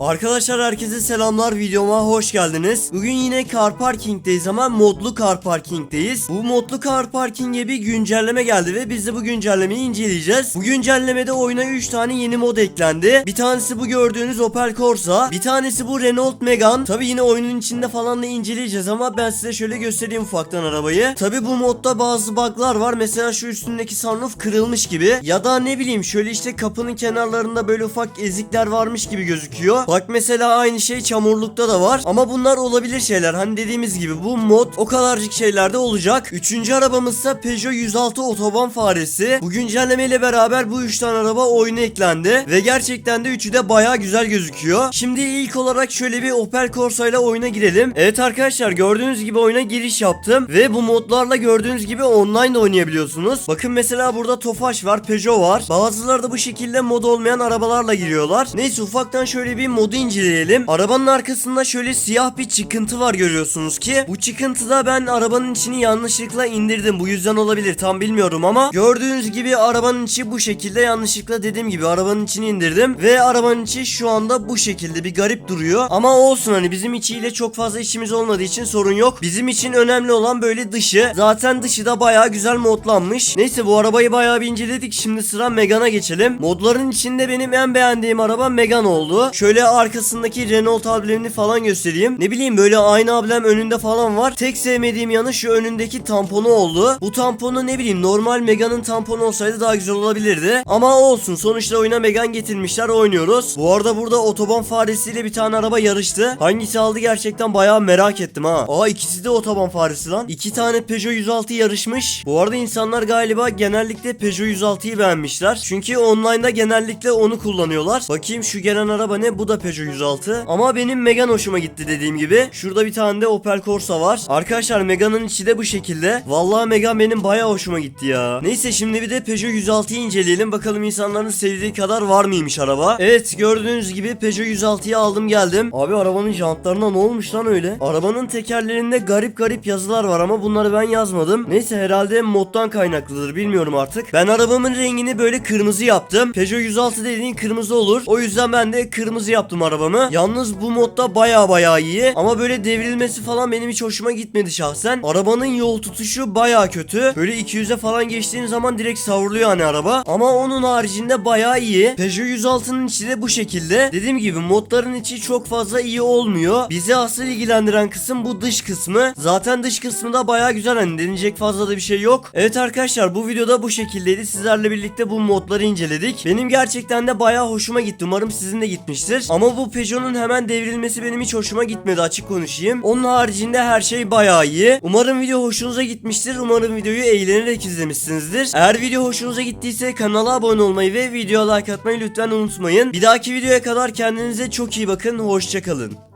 Arkadaşlar herkese selamlar videoma hoş geldiniz. Bugün yine car parkingdeyiz ama modlu car parkingdeyiz. Bu modlu car parkinge bir güncelleme geldi ve biz de bu güncellemeyi inceleyeceğiz. Bu güncellemede oyuna 3 tane yeni mod eklendi. Bir tanesi bu gördüğünüz Opel Corsa, bir tanesi bu Renault Megane. Tabi yine oyunun içinde falan da inceleyeceğiz ama ben size şöyle göstereyim ufaktan arabayı. Tabi bu modda bazı bug'lar var. Mesela şu üstündeki sunroof kırılmış gibi ya da ne bileyim şöyle işte kapının kenarlarında böyle ufak ezikler varmış gibi gözüküyor. Bak mesela aynı şey çamurlukta da var. Ama bunlar olabilir şeyler. Hani dediğimiz gibi bu mod o kadarcık şeylerde olacak. Üçüncü arabamızsa Peugeot 106 otoban faresi. Bu güncellemeyle beraber bu üç tane araba oyuna eklendi. Ve gerçekten de üçü de baya güzel gözüküyor. Şimdi ilk olarak şöyle bir Opel Corsa ile oyuna girelim. Evet arkadaşlar gördüğünüz gibi oyuna giriş yaptım. Ve bu modlarla gördüğünüz gibi online de oynayabiliyorsunuz. Bakın mesela burada Tofaş var, Peugeot var. Bazıları da bu şekilde mod olmayan arabalarla giriyorlar. Neyse ufaktan şöyle bir modu inceleyelim. Arabanın arkasında şöyle siyah bir çıkıntı var görüyorsunuz ki. Bu çıkıntıda ben arabanın içini yanlışlıkla indirdim. Bu yüzden olabilir tam bilmiyorum ama gördüğünüz gibi arabanın içi bu şekilde yanlışlıkla dediğim gibi arabanın içini indirdim ve arabanın içi şu anda bu şekilde bir garip duruyor. Ama olsun hani bizim içiyle çok fazla işimiz olmadığı için sorun yok. Bizim için önemli olan böyle dışı. Zaten dışı da bayağı güzel modlanmış. Neyse bu arabayı bayağı bir inceledik. Şimdi sıra Megane'a geçelim. Modların içinde benim en beğendiğim araba Megane oldu. Şöyle arkasındaki Renault amblemini falan göstereyim. Ne bileyim böyle aynı ablem önünde falan var. Tek sevmediğim yanı şu önündeki tamponu oldu. Bu tamponu ne bileyim normal Megane'ın tamponu olsaydı daha güzel olabilirdi. Ama olsun sonuçta oyuna Megane getirmişler oynuyoruz. Bu arada burada otoban faresiyle bir tane araba yarıştı. Hangisi aldı gerçekten bayağı merak ettim ha. Aa ikisi de otoban faresi lan. İki tane Peugeot 106 yarışmış. Bu arada insanlar galiba genellikle Peugeot 106'yı beğenmişler. Çünkü online'da genellikle onu kullanıyorlar. Bakayım şu gelen araba ne? Bu da Peugeot 106. Ama benim Megane hoşuma gitti dediğim gibi. Şurada bir tane de Opel Corsa var. Arkadaşlar Megane'ın içi de bu şekilde. Vallahi Megane benim bayağı hoşuma gitti ya. Neyse şimdi bir de Peugeot 106'yı inceleyelim. Bakalım insanların sevdiği kadar var mıymış araba. Evet gördüğünüz gibi Peugeot 106'yı aldım geldim. Abi arabanın jantlarına ne olmuş lan öyle? Arabanın tekerlerinde garip garip yazılar var ama bunları ben yazmadım. Neyse herhalde moddan kaynaklıdır bilmiyorum artık. Ben arabamın rengini böyle kırmızı yaptım. Peugeot 106 dediğin kırmızı olur. O yüzden ben de kırmızı yaptım arabamı. Yalnız bu modda baya baya iyi. Ama böyle devrilmesi falan benim hiç hoşuma gitmedi şahsen. Arabanın yol tutuşu baya kötü. Böyle 200'e falan geçtiğin zaman direkt savruluyor hani araba. Ama onun haricinde baya iyi. Peugeot 106'nın içi de bu şekilde. Dediğim gibi modların içi çok fazla iyi olmuyor. Bizi asıl ilgilendiren kısım bu dış kısmı. Zaten dış kısmı da baya güzel hani denilecek fazla da bir şey yok. Evet arkadaşlar bu videoda bu şekildeydi. Sizlerle birlikte bu modları inceledik. Benim gerçekten de baya hoşuma gitti. Umarım sizin de gitmiştir. Ama bu Peugeot'un hemen devrilmesi benim hiç hoşuma gitmedi açık konuşayım. Onun haricinde her şey baya iyi. Umarım video hoşunuza gitmiştir. Umarım videoyu eğlenerek izlemişsinizdir. Eğer video hoşunuza gittiyse kanala abone olmayı ve videoya like atmayı lütfen unutmayın. Bir dahaki videoya kadar kendinize çok iyi bakın. Hoşçakalın.